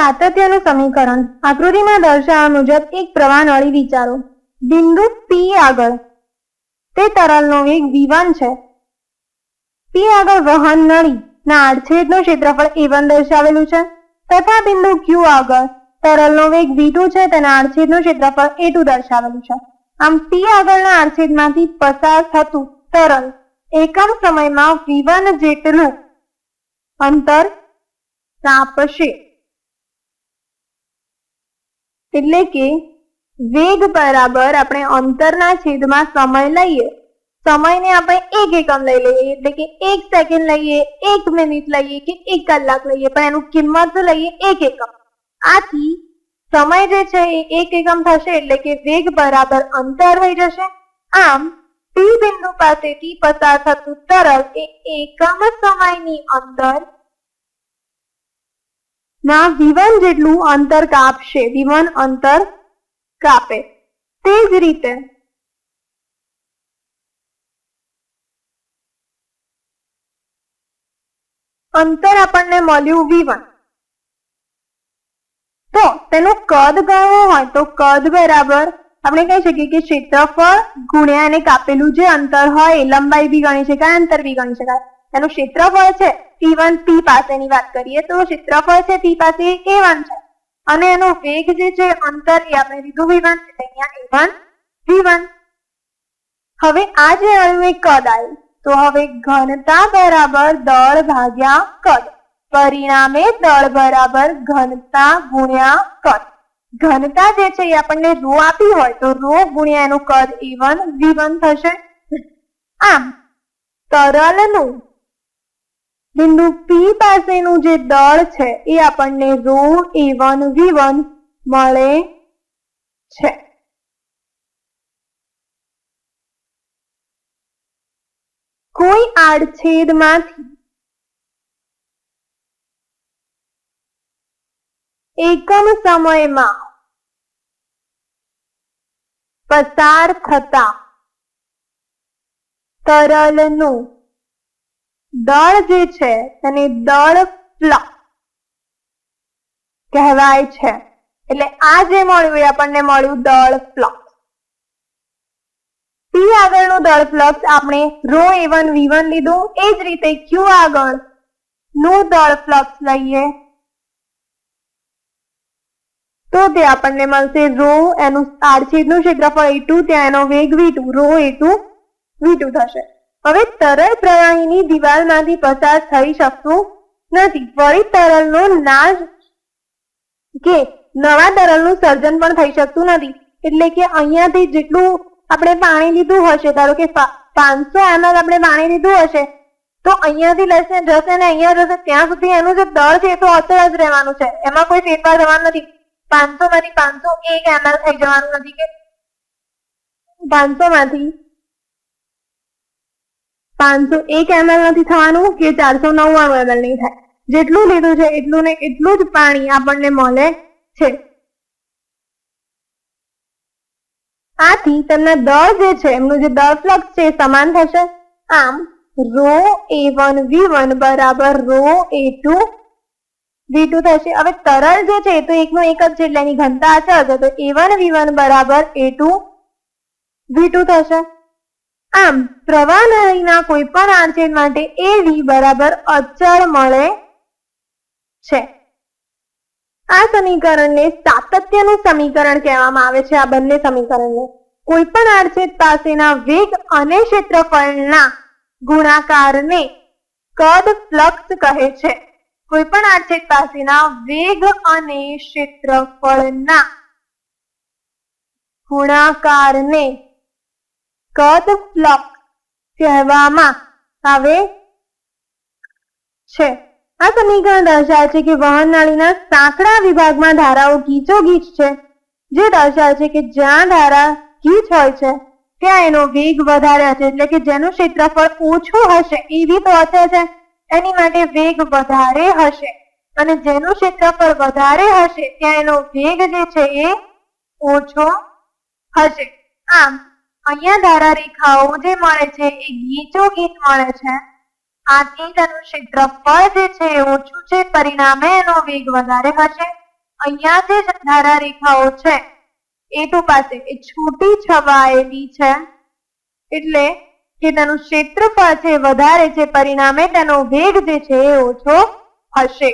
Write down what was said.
સાતત્યનું સમીકરણ આકૃતિમાં દર્શાવ્યા મુજબ એક પ્રવાહ નળી વિચારો. બિંદુ પી આગળ. તે તરલનો વેગ v1 છે. પી આગળ વહન નળી ના આડછેદનું ક્ષેત્રફળ a1 દર્શાવેલું છે. તથા બિંદુ q આગળ. તરલનો વેગ v2 છે, તેના આડછેદનું ક્ષેત્રફળ a2 દર્શાવેલું છે. આમ પી આગળના આડછેદમાંથી પસાર થતું તરલ એકમ સમયમાં v1 જેટલું અંતર કાપશે. એટલે કે વેગ બરાબર આપણે અંતરના છેદમાં સમય લઈએ. સમયને આપણે એક એકમ લઈ લઈએ, એટલે કે એક સેકન્ડ લઈએ, એક મિનિટ લઈએ કે એક કલાક લઈએ, પણ એનું કિંમત લઈએ એક એકમ. આથી સમય જે છે એ એક એકમ થશે, એટલે કે વેગ બરાબર અંતર થઈ જશે. આમ ટી બિંદુ પાસેથી પસાર થતું તરલ એ એકમ સમયની અંદર ના, વિવન જેટલું અંતર કાપશે, વિવન અંતર કાપે. તે જ રીતે અંતર આપણને મળ્યું વિવન. તો તેનું કદ ગણવું હોય તો કદ બરાબર આપણે કહી શકીએ કે ક્ષેત્રફળ ગુણ્યા અને કાપેલું જે અંતર હોય એ લંબાઈ બી ગણી શકાય, અંતર બી ગણી શકાય. એનું ક્ષેત્રફળ છે ટી વન પી પાસેની વાત કરીએ તો ક્ષેત્રફળ છે ટી પાસે A1 છે. અને એનો વેગ જે છે અંતર એ આપણે લીધું V1 એટલે અહીંયા A1 V1 હવે આ જે આવ્યું એ કદ આવ્યું. તો હવે ઘનતા બરાબર દળ ભાગ્યા કદ. પરિણામે દળ બરાબર ઘનતા ગુણ્યા કદ. ઘનતા જે છે એ આપણને રો આપી હોય તો રો ગુણ્યા એનું કદ A1 V1 થશે. આમ, તરલનું બિંદુ પી પાસેનું જે દળ છે, એ આપણને રો A1 V1 મળે છે. કોઈ આડછેદમાંથી એકમ સમયમાં પસાર થતા તરલનું દળ જે છે, તેને દળ પ્લ કહેવાય છે. એટલે આ જે મળ્યું એ આપણને મળ્યું દળ ફ્લક્સ પી આગળનું દળ ફ્લક્સ આપણે રો a1 v1 લીધું. એ જ રીતે ક્યુ આગળનું દળ ફ્લક્સ લઈએ. તો તે આપણને મળશે રો, એનું આડછેદનું ક્ષેત્રફળ a2 ત્યાં એનો વેગ v2 રો a2 v2 થશે. હવે તરલ પ્રવાહીની દિવાલમાંથી પસાર થઈ શકતું નથી. વળી તરલનો નાશ કે નવા તરલનું સર્જન પણ થઈ શકતું નથી. એટલે કે અહીંયાથી જેટલું આપણે પાણી લીધું હશે, ધારો કે પાંચસો એમએલ આપણે પાણી લીધું હશે, તો અહીંયાથી લેશે, જશે ને અહીંયા જશે, ત્યાં સુધી એનું જે દળ છે એ તો અચળ જ રહેવાનું છે. એમાં કોઈ ફેરફાર થવાનો નથી. પાંચસો માંથી પાંચસો એક એમએલ થઈ જવાનું નથી કે પાંચસો માંથી પાંચસો એક એમએલ નથી થવાનું, કે ચારસો નવ્વાણું એમએલ નહીં થાય. જેટલું લીધું છે એટલું ને એટલું જ પાણી આપણને મળે છે. આથી તેમના દળ જે છે, એમનું જે દળ ફ્લક્સ છે સમાન થશે. આમ row A one V one બરાબર row A two V two થશે. હવે તરલ જે છે તો એકનો એક જ છે, એટલે એની ઘનતા અચળ છે તો એ વન વી વન બરાબર એ ટુ વી ટુ થશે. આમ પ્રવાહ લહેરીના કોઈ પણ આડછેદ માટે એ વી બરાબર અચળ મળે છે. આ સમીકરણને સાતત્યનું સમીકરણ કહેવામાં આવે છે, આ બંને સમીકરણને. કોઈ પણ આડછેદ પાસેના વેગ અને ક્ષેત્રફળના ગુણાકારને કદ ફ્લક્સ કહે છે. કોઈ પણ આડછેદ પાસેના વેગ અને ક્ષેત્રફળના ગુણાકારને કદ બ્લોક કહેવામાં આવે છે. આ સમીકરણ દર્શાવે છે કે વહન નાળીના સાંકડા વિભાગમાં ધારાઓ ગીચોગીચ છે. જે દર્શાવે છે કે જ્યાં ધારા ગીચ હોય છે, ત્યાં એનો વેગ વધારે હશે, એટલે કે જેનું ક્ષેત્રફળ ઓછું હશે, એવી તો હશે છે એની માટે વેગ વધારે હશે અને જેનું ક્ષેત્રફળ વધારે હશે, ત્યાં એનો વેગ જે છે એ ઓછો હશે. આમ અહીંયા ધારા રેખાઓ જે મળે છે, એ ગીચો ગીચ મળે છે. આથી તેનું ક્ષેત્રફળ જે છે, એ ઓછું છે, પરિણામે એનો વેગ વધારે હશે. અહીંયા જે ધારા રેખાઓ છે, એ તો પાસે એ છૂટી છવાયેલી છે. એટલે કે તેનું ક્ષેત્રફળ છે વધારે છે, પરિણામે તેનો વેગ જે છે, એ ઓછો હશે.